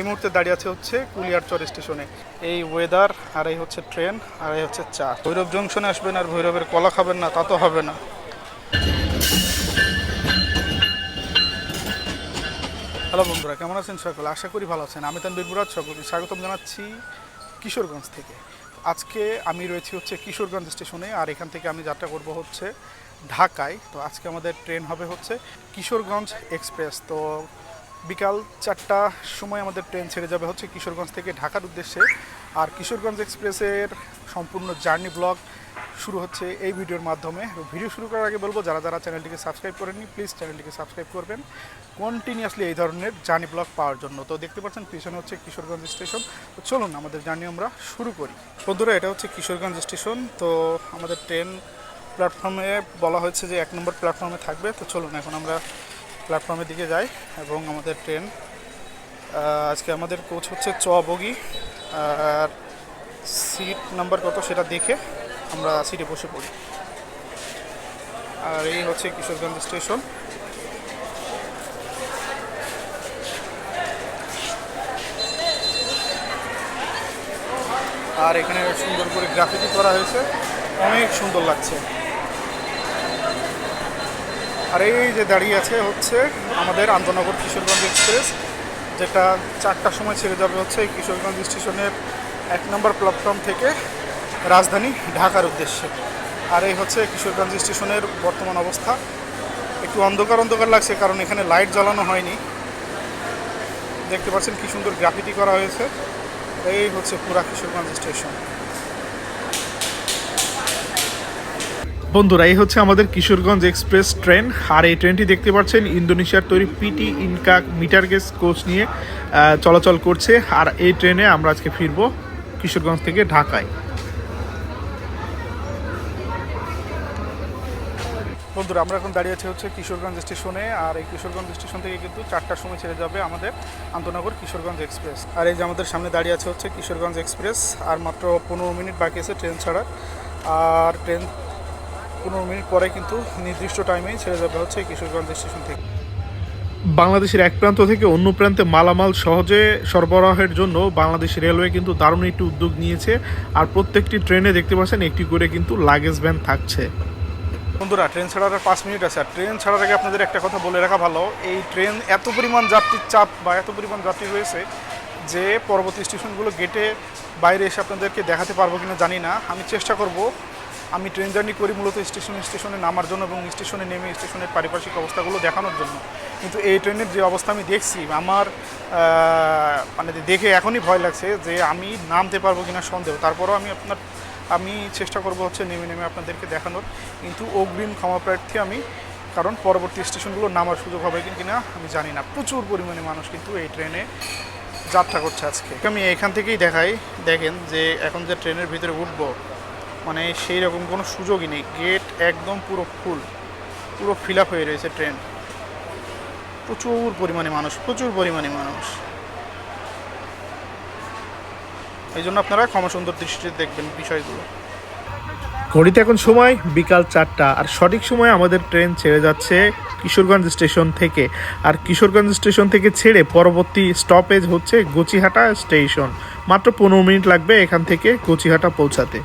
এই মুহূর্তে দাঁড়িয়ে আছে হচ্ছে কুলিয়ারচর স্টেশনে। এই ওয়েদার আর এই হচ্ছে ট্রেন আর এই হচ্ছে চা। ভৈরব জংশনে আসবেন আর ভৈরবের কলা খাবেন না, তা তো হবে না। হ্যালো বন্ধুরা, কেমন আছেন সকলে? আশা করি ভালো আছেন। আমি তানবীর মুরাদ সকলকে স্বাগতম জানাচ্ছি কিশোরগঞ্জ থেকে। আজকে আমি রয়েছি হচ্ছে কিশোরগঞ্জ স্টেশনে আর এখান থেকে আমি যাত্রা করব হচ্ছে ঢাকায়। তো আজকে আমাদের ট্রেন হবে হচ্ছে কিশোরগঞ্জ এক্সপ্রেস তো বিকাল চারটার সময় আমাদের ট্রেন ছেড়ে যাবে হচ্ছে কিশোরগঞ্জ থেকে ঢাকার উদ্দেশ্যে। আর কিশোরগঞ্জ এক্সপ্রেসের সম্পূর্ণ জার্নি ব্লগ শুরু হচ্ছে এই ভিডিওর মাধ্যমে। ভিডিও শুরু করার আগে বলব, যারা যারা চ্যানেলটিকে সাবস্ক্রাইব করেননি, প্লিজ চ্যানেলটিকে সাবস্ক্রাইব করবেন। কন্টিনিউয়াসলি এই ধরনের জার্নি ব্লগ পাওয়ার জন্য। তো দেখতে পাচ্ছেন, পিছনে হচ্ছে কিশোরগঞ্জ স্টেশন। তো চলুন আমাদের জার্নি আমরা শুরু করি। বন্ধুরা, এটা হচ্ছে কিশোরগঞ্জ স্টেশন। তো আমাদের ট্রেন প্ল্যাটফর্মে বলা হয়েছে যে এক নম্বর প্ল্যাটফর্মে থাকবে। তো চলুন, এখন আমরা প্ল্যাটফর্মের দিকে যাই এবং আমাদের ট্রেন। আজকে আমাদের কোচ হচ্ছে চ বগি। আর সিট নাম্বার কত সেটা দেখে আমরা সিটে বসে পড়ি। আর এই হচ্ছে কিশোরগঞ্জ স্টেশন আর এখানে সুন্দর করে গ্রাফিটি করা হয়েছে। অনেক সুন্দর লাগছে। আর এই যে দাঁড়িয়ে আছে হচ্ছে আমাদের আন্তনগর কিশোরগঞ্জ এক্সপ্রেস, যেটা চারটার সময় ছেড়ে যাবে হচ্ছে কিশোরগঞ্জ স্টেশনের এক নম্বর প্ল্যাটফর্ম থেকে রাজধানী ঢাকার উদ্দেশ্যে। আর এই হচ্ছে কিশোরগঞ্জ স্টেশনের বর্তমান অবস্থা। একটু অন্ধকার অন্ধকার লাগছে কারণ এখানে লাইট জ্বালানো হয়নি। দেখতে পাচ্ছেন কি সুন্দর গ্রাফিতি করা হয়েছে। এই হচ্ছে পুরা কিশোরগঞ্জ স্টেশন। বন্ধুরা, এই হচ্ছে আমাদের কিশোরগঞ্জ এক্সপ্রেস ট্রেন। আর এই ট্রেনটি দেখতে পাচ্ছেন, ইন্দোনেশিয়ার তৈরি PT INKA meter gauge coach নিয়ে চলাচল করছে। আর এই ট্রেনে আমরা আজকে ফিরবো কিশোরগঞ্জ থেকে ঢাকায়। বন্ধুরা, আমরা এখন দাঁড়িয়ে আছি হচ্ছে কিশোরগঞ্জ স্টেশনে। আর এই কিশোরগঞ্জ স্টেশন থেকে কিন্তু চারটার সময় ছেড়ে যাবে আমাদের আন্তনগর কিশোরগঞ্জ এক্সপ্রেস। আর এই যে আমাদের সামনে দাঁড়িয়ে আছে হচ্ছে কিশোরগঞ্জ এক্সপ্রেস, আর মাত্র পনেরো মিনিট বাকি আছে ট্রেন ছাড়ার। আর ট্রেন পনেরো মিনিট পরে কিন্তু নির্দিষ্ট টাইমেই ছেড়ে যাবে হচ্ছে কিশোরগঞ্জ স্টেশন থেকে। বাংলাদেশের এক প্রান্ত থেকে অন্য প্রান্তে মালামাল সহজে সরবরাহের জন্য বাংলাদেশ রেলওয়ে কিন্তু দারুণ একটি উদ্যোগ নিয়েছে। আর প্রত্যেকটি ট্রেনে দেখতে পাচ্ছেন একটি করে কিন্তু লাগেজ ভ্যান থাকছে। বন্ধুরা ট্রেন ছাড়ার আর পাঁচ মিনিট আছে। আর ট্রেন ছাড়ার আগে আপনাদের একটা কথা বলে রাখা ভালো এই ট্রেন এত পরিমাণ যাত্রীর চাপ বা এত পরিমাণ যাত্রী রয়েছে যে পরবর্তী স্টেশনগুলো গেটে বাইরে এসে আপনাদেরকে দেখাতে পারব কিনা জানি না। আমি চেষ্টা করব আমি ট্রেন জার্নি করি মূলত স্টেশনে স্টেশনে নামার জন্য এবং স্টেশনে নেমে স্টেশনের পারিপার্শ্বিক অবস্থাগুলো দেখানোর জন্য। কিন্তু এই ট্রেনের যে অবস্থা আমি দেখছি, আমার মানে দেখে এখনই ভয় লাগছে যে আমি নামতে পারব কিনা সন্দেহ। তারপরও আমি আপনার, আমি চেষ্টা করব হচ্ছে নেমে নেমে আপনাদেরকে দেখানোর। কিন্তু অগ্রিম ক্ষমা প্রার্থী আমি, কারণ পরবর্তী স্টেশনগুলো নামার সুযোগ হবে কি না আমি জানি না। প্রচুর পরিমাণে মানুষ কিন্তু এই ট্রেনে যাত্রা করছে আজকে। আমি এখান থেকেই দেখাই, দেখেন যে এখন যে ট্রেনের ভিতরে উঠবো মানে সেই রকম কোনো সুযোগই নেই। গেট একদম পুরো ফুল পুরো ফিল আপ হয়ে রয়েছে ট্রেন প্রচুর পরিমাণে মানুষ, প্রচুর পরিমাণে মানুষ। এই জন্য আপনারা ক্ষমা সুন্দর দৃষ্টিতে দেখবেন বিষয়গুলো। ঘড়িতে এখন সময় বিকাল চারটা, আর সঠিক সময় আমাদের ট্রেন ছেড়ে যাচ্ছে কিশোরগঞ্জ স্টেশন থেকে। আর কিশোরগঞ্জ স্টেশন থেকে ছেড়ে পরবর্তী স্টপেজ হচ্ছে গচিহাটা স্টেশন। মাত্র পনেরো মিনিট লাগবে এখান থেকে গচিহাটা পৌঁছাতে।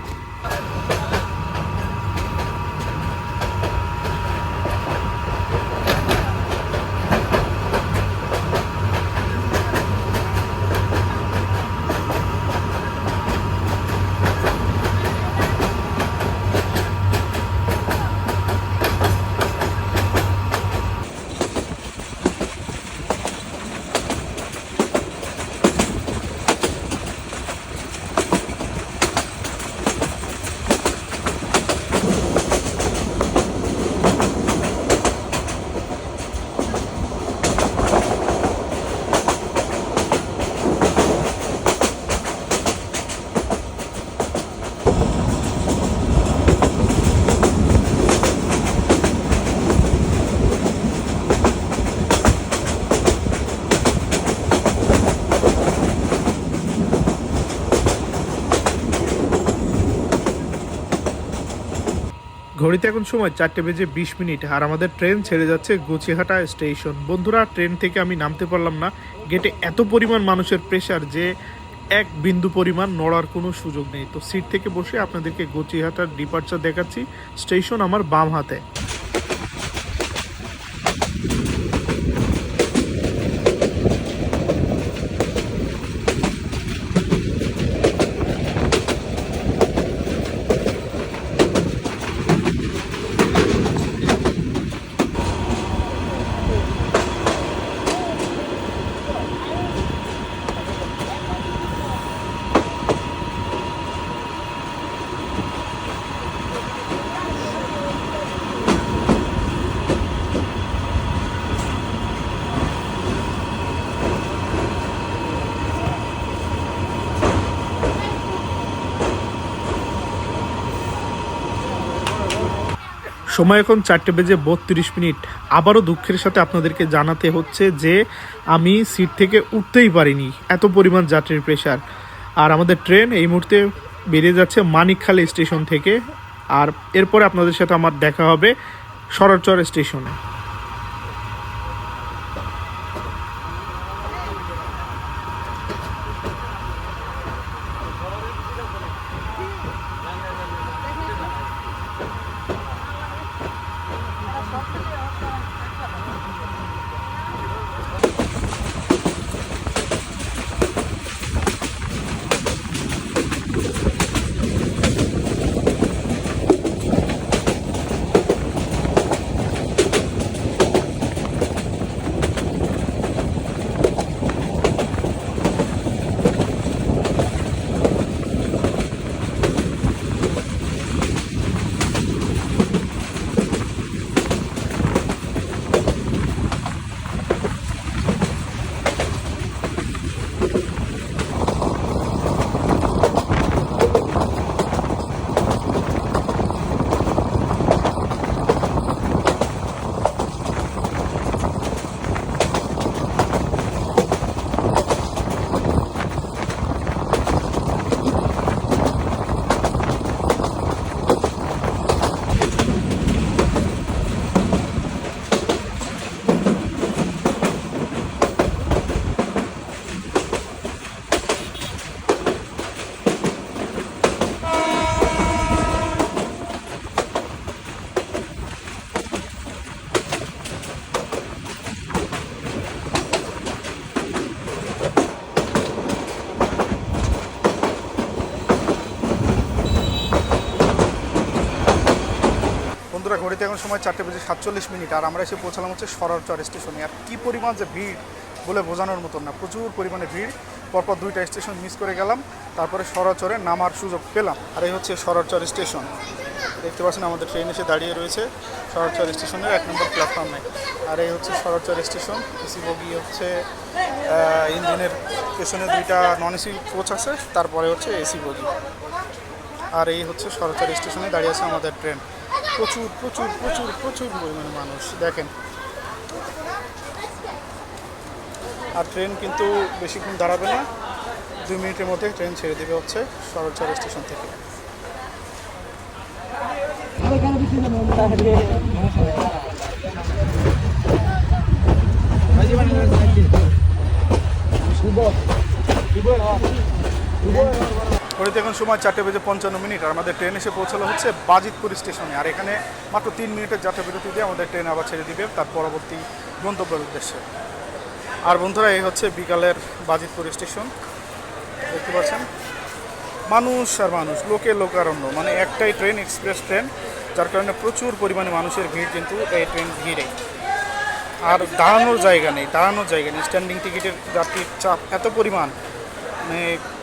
ঘড়িতে এখন সময় চারটে বেজে বিশ মিনিট, আর আমাদের ট্রেন ছেড়ে যাচ্ছে গুচিহাটা স্টেশন। বন্ধুরা, ট্রেন থেকে আমি নামতে পারলাম না। গেটে এত পরিমাণ মানুষের প্রেশার যে এক বিন্দু পরিমাণ নড়ার কোনো সুযোগ নেই। তো সিট থেকে বসে আপনাদেরকে গুচিহাটার ডিপার্চার দেখাচ্ছি। স্টেশন আমার বাম হাতে। সময় এখন চারটে বেজে বত্রিশ মিনিট। আবারও দুঃখের সাথে আপনাদেরকে জানাতে হচ্ছে যে, আমি সিট থেকে উঠতেই পারিনি। এত পরিমাণ যাত্রীর প্রেশার আর আমাদের ট্রেন এই মুহূর্তে বেরিয়ে যাচ্ছে মানিকখালী স্টেশন থেকে। আর এরপরে আপনাদের সাথে আমার দেখা হবে সরচর স্টেশনে বন্ধুরা ঘড়িতে এখন সময় চারটে বেজে সাতচল্লিশ মিনিট, আর আমরা এসে পৌঁছালাম হচ্ছে সরারচর স্টেশনে। আর কী পরিমাণ যে ভিড় বলে বোঝানোর মতন না, প্রচুর পরিমাণে ভিড়। পরপর দুইটা স্টেশন মিস করে গেলাম, তারপরে সরাচরে নামার সুযোগ পেলাম, আর এই হচ্ছে সরারচর স্টেশন। দেখতে পাচ্ছেন আমাদের ট্রেন এসে দাঁড়িয়ে রয়েছে সরারচর স্টেশনের এক নম্বর প্ল্যাটফর্মে আর এই হচ্ছে সরারচর স্টেশন এসি বগি হচ্ছে ইঞ্জিনের পেছনে দুইটা নন এসি কোচ আছে, তারপরে হচ্ছে এসি বগি। আর এই হচ্ছে সরকারি স্টেশনে দাঁড়িয়ে আছে আমাদের ট্রেন। প্রচুর প্রচুর প্রচুর প্রচুর পরিমাণে মানুষ দেখেন আর ট্রেন কিন্তু বেশিক্ষণ দাঁড়াবে না দুই মিনিটের মধ্যে ট্রেন ছেড়ে দেবে হচ্ছে সরকারি স্টেশন থেকে ঘড়িতে এখন সময় চারটে বেজে পঞ্চান্ন মিনিট আর আমাদের ট্রেন এসে পৌঁছালো হচ্ছে বাজিতপুর স্টেশনে। আর এখানে মাত্র তিন মিনিটের যাত্রা বিরতি দিয়ে আমাদের ট্রেন আবার ছেড়ে দিবে তার পরবর্তী গন্তব্যের উদ্দেশ্যে। আর বন্ধুরা, এই হচ্ছে বিকালের বাজিতপুর স্টেশন। দেখতে পাচ্ছেন? মানুষ আর মানুষ, লোকে লোকারণ্য। মানে একটাই ট্রেন, এক্সপ্রেস ট্রেন, যার কারণে প্রচুর পরিমাণে মানুষের ভিড় কিন্তু এই ট্রেন ভিড়ে আর দাঁড়ানোর জায়গা নেই, দাঁড়ানোর জায়গা নেই। স্ট্যান্ডিং টিকিটের যাত্রীর চাপ এত পরিমাণ মানে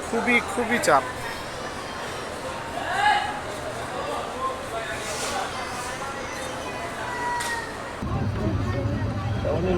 খুবই খুবই চাপ।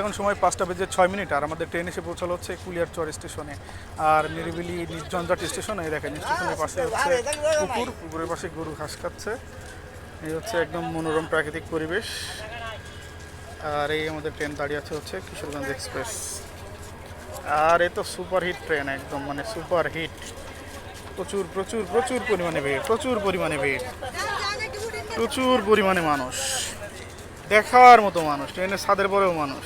এখন সময় পাঁচটা বেজে ছয় মিনিট আর আমাদের ট্রেন এসে পৌঁছালো হচ্ছে কুলিয়ারচর স্টেশনে। আর নিরিবিলি নির্জনজাট স্টেশনে দেখেন, স্টেশনের পাশে হচ্ছে পুকুর, পুকুরের পাশে গরু ঘাস খাচ্ছে। এই হচ্ছে একদম মনোরম প্রাকৃতিক পরিবেশ। আর এই আমাদের ট্রেন দাঁড়িয়ে আছে হচ্ছে কিশোরগঞ্জ এক্সপ্রেস আর এ তো সুপার হিট ট্রেন একদম মানে সুপার হিট প্রচুর প্রচুর প্রচুর পরিমাণে ভিড়, প্রচুর পরিমাণে ভিড়। প্রচুর পরিমাণে মানুষ। দেখার মতো মানুষ ট্রেনের ছাদের পরেও মানুষ।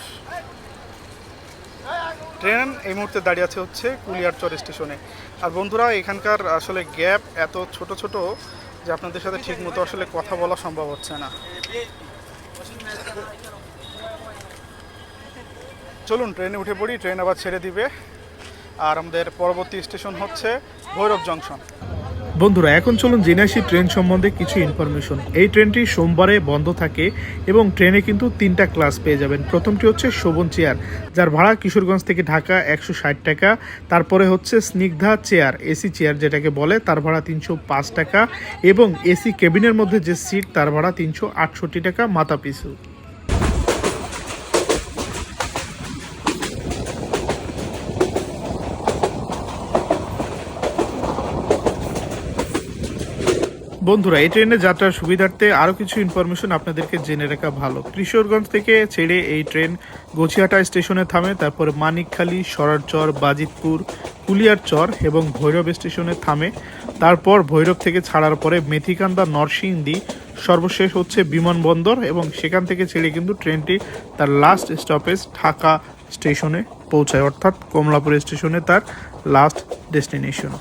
ট্রেন এই মুহূর্তে দাঁড়িয়ে আছে হচ্ছে কুলিয়ারচর স্টেশনে। আর বন্ধুরা, এখানকার আসলে গ্যাপ এত ছোট ছোট যে আপনাদের সাথে ঠিকমতো আসলে কথা বলা সম্ভব হচ্ছে না। চলুন, ট্রেনে উঠে পড়ি, ট্রেন আবার ছেড়ে দিবে। আর আমাদের পরবর্তী স্টেশন হচ্ছে ভৈরব জংশন। বন্ধুরা, এখন চলুন জেনে আসি ট্রেন সম্বন্ধে কিছু ইনফরমেশন এই ট্রেনটি সোমবারে বন্ধ থাকে এবং ট্রেনে কিন্তু তিনটা ক্লাস পেয়ে যাবেন। প্রথমটি হচ্ছে শোভন চেয়ার, যার ভাড়া কিশোরগঞ্জ থেকে ঢাকা একশো ষাট টাকা। তারপরে হচ্ছে স্নিগ্ধা চেয়ার, এসি চেয়ার যেটাকে বলে, তার ভাড়া তিনশো পাঁচ টাকা। এবং এসি কেবিনের মধ্যে যে সিট তার ভাড়া তিনশো আটষট্টি টাকা মাথা পিছু বন্ধুরা, এই ট্রেনে যাত্রার সুবিধার্থে আরও কিছু ইনফরমেশন আপনাদেরকে জেনে রাখা ভালো। কিশোরগঞ্জ থেকে ছেড়ে এই ট্রেন গছিয়াটা স্টেশনে থামে, তারপর মানিকখালী, সরারচর, বাজিতপুর, কুলিয়ারচর এবং ভৈরব স্টেশনে থামে। তারপর ভৈরব থেকে ছাড়ার পরে মেথিকান্দা, নরসিংদী, সর্বশেষ হচ্ছে বিমানবন্দর এবং সেখান থেকে ছেড়ে কিন্তু ট্রেনটি তার লাস্ট স্টপেজ ঢাকা স্টেশনে পৌঁছায়, অর্থাৎ কমলাপুর স্টেশনে তার লাস্ট ডেস্টিনেশন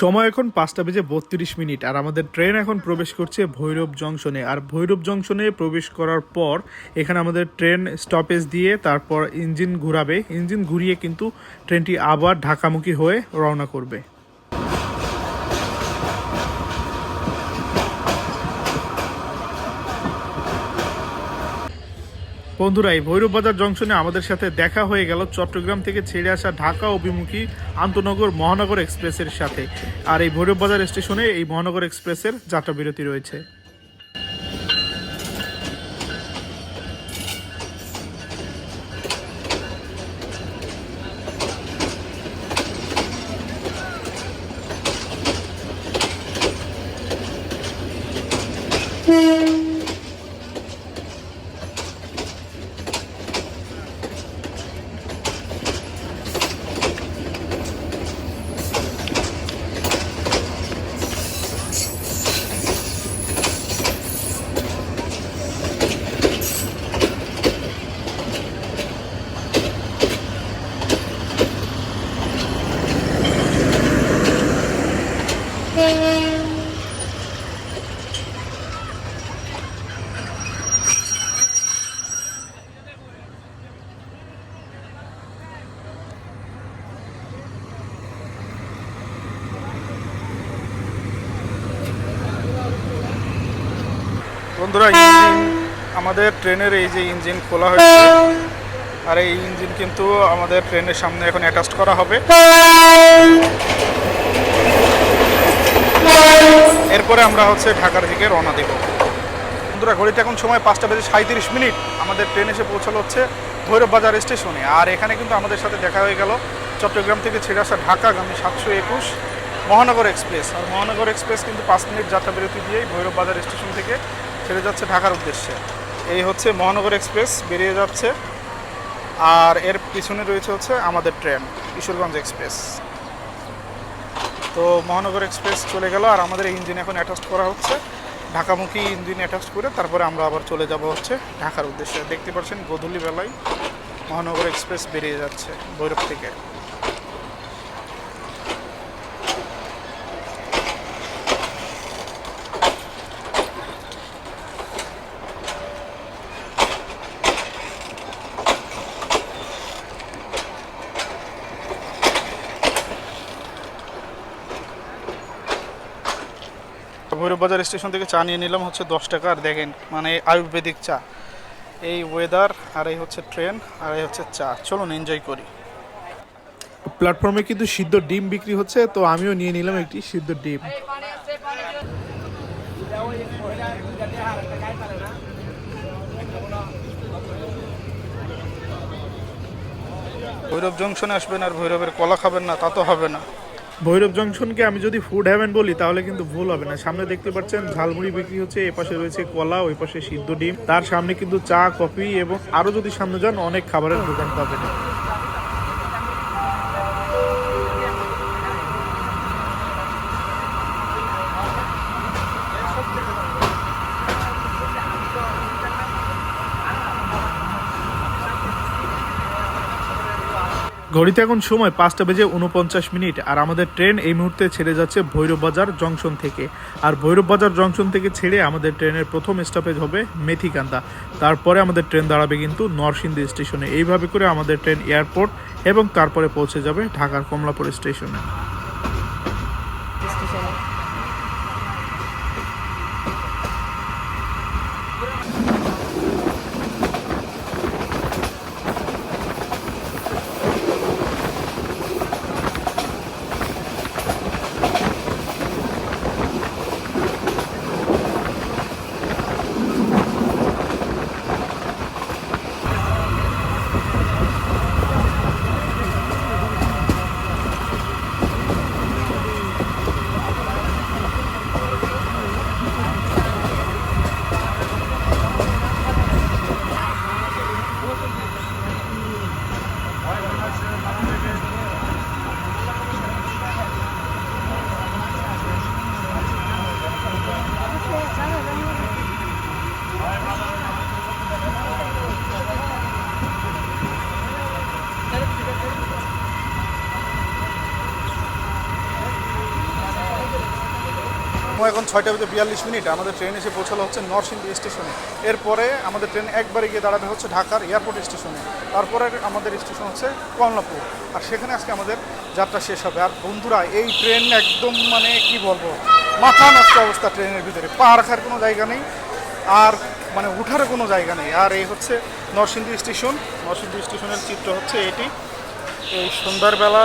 সময় এখন পাঁচটা বেজে বত্রিশ মিনিট আর আমাদের ট্রেন এখন প্রবেশ করছে ভৈরব জংশনে। আর ভৈরব জংশনে প্রবেশ করার পর এখানে আমাদের ট্রেন স্টপেজ দিয়ে তারপর ইঞ্জিন ঘুরাবে। ইঞ্জিন ঘুরিয়ে কিন্তু ট্রেনটি আবার ঢাকামুখী হয়ে রওনা করবে। বন্ধুরা, এই ভৈরব বাজার জংশনে আমাদের সাথে দেখা হয়ে গেল চট্টগ্রাম থেকে ছেড়ে আসা ঢাকা অভিমুখী আন্তনগর মহানগর এক্সপ্রেসের সাথে। আর এই ভৈরব বাজার স্টেশনে এই মহানগর এক্সপ্রেসের যাত্রা বিরতি রয়েছে বন্ধুরা ইঞ্জিন আমাদের ট্রেনের এই যে ইঞ্জিন খোলা হয়েছে, আর এই ইঞ্জিন কিন্তু আমাদের ট্রেনের সামনে এখন অ্যাটাচ করা হবে। এরপরে আমরা হচ্ছে ঢাকার দিকে রওনা দেব। বন্ধুরা, ঘড়িতে এখন সময় পাঁচটা বেজে সাঁত্রিশ মিনিট। আমাদের ট্রেন এসে পৌঁছালো হচ্ছে ভৈরব বাজার স্টেশনে। আর এখানে কিন্তু আমাদের সাথে দেখা হয়ে গেল চট্টগ্রাম থেকে ছেড়ে আসা ঢাকাগামী সাতশো একুশ মহানগর এক্সপ্রেস। আর মহানগর এক্সপ্রেস কিন্তু পাঁচ মিনিট যাত্রা বিরতি দিয়েই ভৈরব বাজার স্টেশন থেকে ছেড়ে যাচ্ছে ঢাকার উদ্দেশ্যে। এই হচ্ছে মহানগর এক্সপ্রেস বেরিয়ে যাচ্ছে। আর এর পিছনে রয়েছে হচ্ছে আমাদের ট্রেন, কিশোরগঞ্জ এক্সপ্রেস। তো মহানগর এক্সপ্রেস চলে গেল, আর আমাদের ইঞ্জিন এখন অ্যাটাচ করা হচ্ছে। ঢাকামুখী ইঞ্জিন অ্যাটাচ করে তারপরে আমরা আবার চলে যাব হচ্ছে ঢাকার উদ্দেশ্যে। দেখতে পাচ্ছেন গোধূলি বেলায় মহানগর এক্সপ্রেস বেরিয়ে যাচ্ছে ভৈরব থেকে। বাজার স্টেশন থেকে চা নিয়ে নিলাম হচ্ছে দশ টাকা। আর দেখেন মানে আয়ুর্বেদিক চা। এই ওয়েদার আর এই হচ্ছে ট্রেন আর এই হচ্ছে চা। চলুন এনজয় করি। প্ল্যাটফর্মে কিন্তু সিদ্ধ ডিম বিক্রি হচ্ছে তো আমিও নিয়ে নিলাম একটি সিদ্ধ ডিম। ভৈরব জংশনে আসবেন আর ভৈরবের কলা খাবেন না তা তো হবে না। ভৈরব জংশনকে আমি যদি ফুড হ্যাভেন বলি, তাহলে কিন্তু ভুল হবে না। সামনে দেখতে পাচ্ছেন, ঝালমুড়ি বিক্রি হচ্ছে, এ পাশে রয়েছে কলা, ওই পাশে সিদ্ধ ডিম। তার সামনে কিন্তু চা, কফি এবং আরও যদি সামনে যান, অনেক খাবারের দোকান পাবেন। ঘড়িতে এখন সময় পাঁচটা বেজে উনপঞ্চাশ মিনিট, আর আমাদের ট্রেন এই মুহূর্তে ছেড়ে যাচ্ছে ভৈরব বাজার জংশন থেকে। আর ভৈরব বাজার জংশন থেকে ছেড়ে আমাদের ট্রেনের প্রথম স্টপেজ হবে মেথিকান্দা। তারপরে আমাদের ট্রেন দাঁড়াবে কিন্তু নরসিংদী স্টেশনে। এইভাবে করে আমাদের ট্রেন এয়ারপোর্ট এবং তারপরে পৌঁছে যাবে ঢাকার কমলাপুর স্টেশনে। এখন ছয়টা বেজে বিয়াল্লিশ মিনিট, আমাদের ট্রেন এসে পৌঁছালো হচ্ছে নরসিংদী স্টেশনে। এরপরে আমাদের ট্রেন একবারে গিয়ে দাঁড়াবে হচ্ছে ঢাকার এয়ারপোর্ট স্টেশনে। তারপরে আমাদের স্টেশন হচ্ছে কমলাপুর আর সেখানে আজকে আমাদের যাত্রা শেষ হবে। আর বন্ধুরা, এই ট্রেন একদম মানে কি বলব? মাথা নষ্ট অবস্থা ট্রেনের ভিতরে। পা রাখার কোনো জায়গা নেই, আর মানে উঠার কোনো জায়গা নেই। আর এই হচ্ছে নরসিংদী স্টেশন। নরসিংদী স্টেশনের চিত্র হচ্ছে এটি। এই সন্ধ্যারবেলা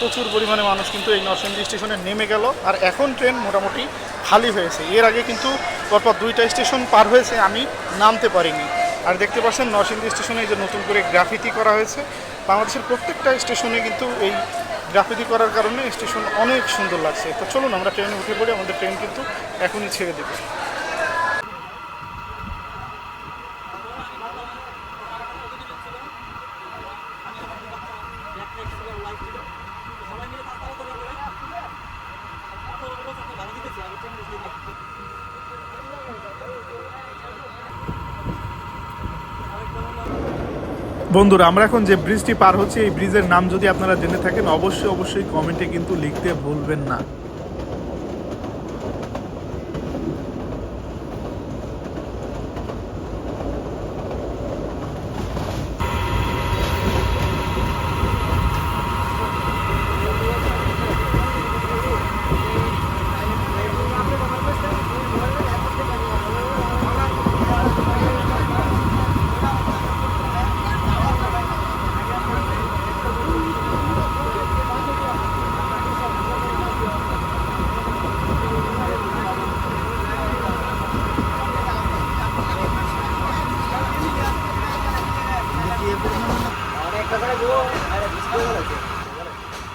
প্রচুর পরিমাণে মানুষ কিন্তু এই নরসিংদী স্টেশনে নেমে গেল আর এখন ট্রেন মোটামুটি খালি হয়েছে। এর আগে কিন্তু পরপর দুইটা স্টেশন পার হয়েছে, আমি নামতে পারিনি। আর দেখতে পাচ্ছেন নরসিংদী স্টেশনে যে নতুন করে গ্রাফিতি করা হয়েছে, বাংলাদেশের প্রত্যেকটা স্টেশনে কিন্তু এই গ্রাফিতি করার কারণে স্টেশন অনেক সুন্দর লাগছে। তো চলুন আমরা ট্রেনে উঠে পড়ি, আমাদের ট্রেন কিন্তু এখনই ছেড়ে দেবে। বন্ধুরা, আমরা এখন যে ব্রিজটি পার হচ্ছে, এই ব্রিজের নাম যদি আপনারা জেনে থাকেন, অবশ্যই অবশ্যই কমেন্টে কিন্তু লিখতে ভুলবেন না।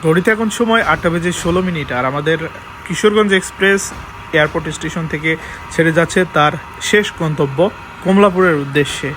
ঘড়িতে এখন সময় আটটা বেজে ষোলো মিনিট, আর আমাদের কিশোরগঞ্জ এক্সপ্রেস এয়ারপোর্ট স্টেশন থেকে ছেড়ে যাচ্ছে তার শেষ গন্তব্য কমলাপুরের উদ্দেশ্যে।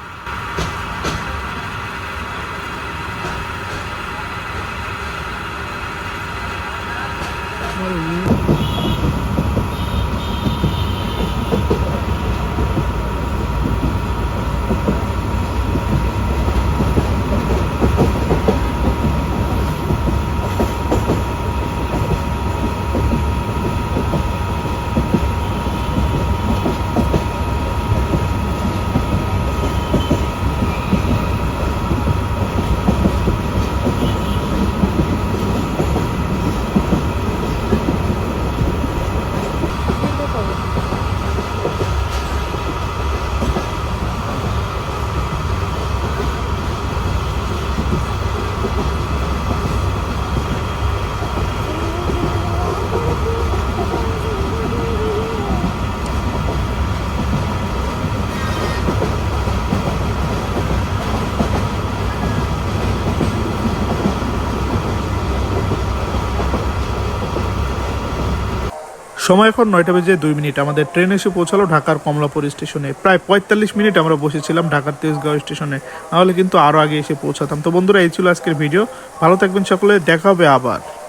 সময় এখন নয়টা বেজে দুই মিনিট। আমাদের ট্রেন এসে পৌঁছালো ঢাকার কমলাপুর স্টেশনে। প্রায় পঁয়তাল্লিশ মিনিট আমরা বসেছিলাম ঢাকার তেজগাঁও স্টেশনে। নাহলে কিন্তু আরও আগে এসে পৌঁছাতাম। তো বন্ধুরা, এই ছিল আজকের ভিডিও। ভালো থাকবেন সকলে। দেখা হবে আবার।